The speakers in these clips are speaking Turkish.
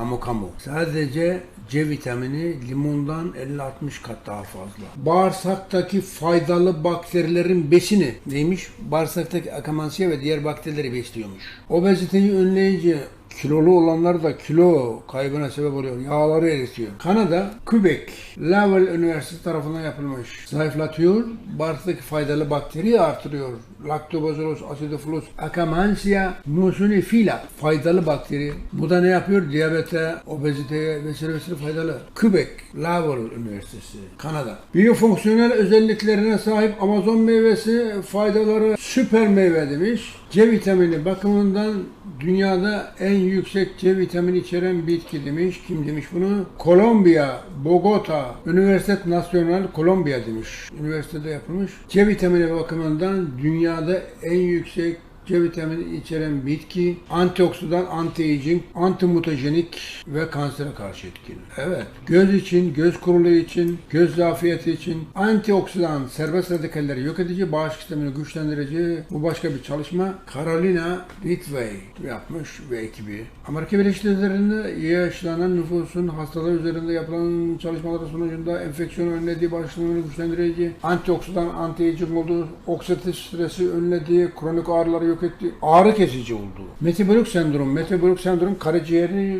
Kamu kamu. Sadece C vitamini limondan 50-60 kat daha fazla. Bağırsaktaki faydalı bakterilerin besini neymiş? Bağırsaktaki akamansiye ve diğer bakterileri besliyormuş. Obeziteyi önleyici kilolu olanlar da kilo kaybına sebep oluyor. Yağları eritiyor. Kanada, Quebec, Laval Üniversitesi tarafından yapılmış. Zayıflatıyor, bağırsaktaki faydalı bakteriyi artırıyor. Lactobacillus acidophilus akkermansia nucleophila faydalı bakteri. Bu da ne yapıyor? Diyabete, obeziteye vesaire vesaire faydalı. Quebec, Laval Üniversitesi, Kanada. Biyofonksiyonel özelliklerine sahip Amazon meyvesi faydaları süper meyve demiş. C vitamini bakımından dünyada en yüksek C vitamini içeren bitki demiş. Kim demiş bunu? Kolombiya, Bogota, Üniversitet Nacional Kolombiya demiş. Üniversitede yapılmış. C vitamini bakımından dünyada en yüksek C vitamini içeren bitki antioksidan, anti-aging, antimutajenik ve kansere karşı etkili. Evet. Göz için, göz kuruluğu için, göz zafiyeti için antioksidan, serbest radikalleri yok edici, bağışıklık sistemini güçlendirici bu başka bir çalışma. Carolina Ridgway yapmış ve ekibi. Amerika Birleşik Devletleri'nde yaşlanan nüfusun hastalığı üzerinde yapılan çalışmalar sonucunda enfeksiyonu önlediği, bağışıklığını güçlendirici, antioksidan, anti-aging olduğu, oksidatif stresi önlediği, kronik ağrıları yok ettiği, ağrı kesici olduğu. Metabolik sendrom, metabolik sendrom karaciğeri,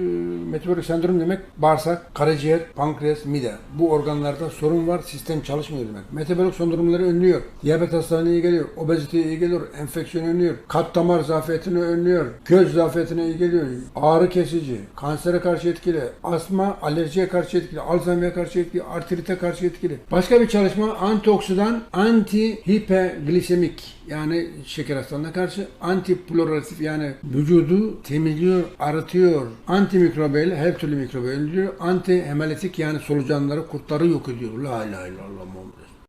metabolik sendrom demek bağırsak, karaciğer, pankreas, mide. Bu organlarda sorun var, sistem çalışmıyor demek. Metabolik sendromları önlüyor. Diyabet hastalığına iyi geliyor, obeziteye iyi geliyor, enfeksiyonu önlüyor, kalp damar zafiyetini önlüyor, göz zafiyetine iyi geliyor, ağrı kesici, kansere karşı etkili, asma, alerjiye karşı etkili, Alzheimer'e karşı etkili, artrite karşı etkili. Başka bir çalışma antioksidan, anti hiperglisemik yani şeker hastalığına karşı antiploratif yani vücudu temizliyor, arıtıyor, antimikrobiyel her türlü mikrobu öldürüyor, anti hemolitik yani solucanları, kurtları yok ediyor. La ilahe illallah Muhammed.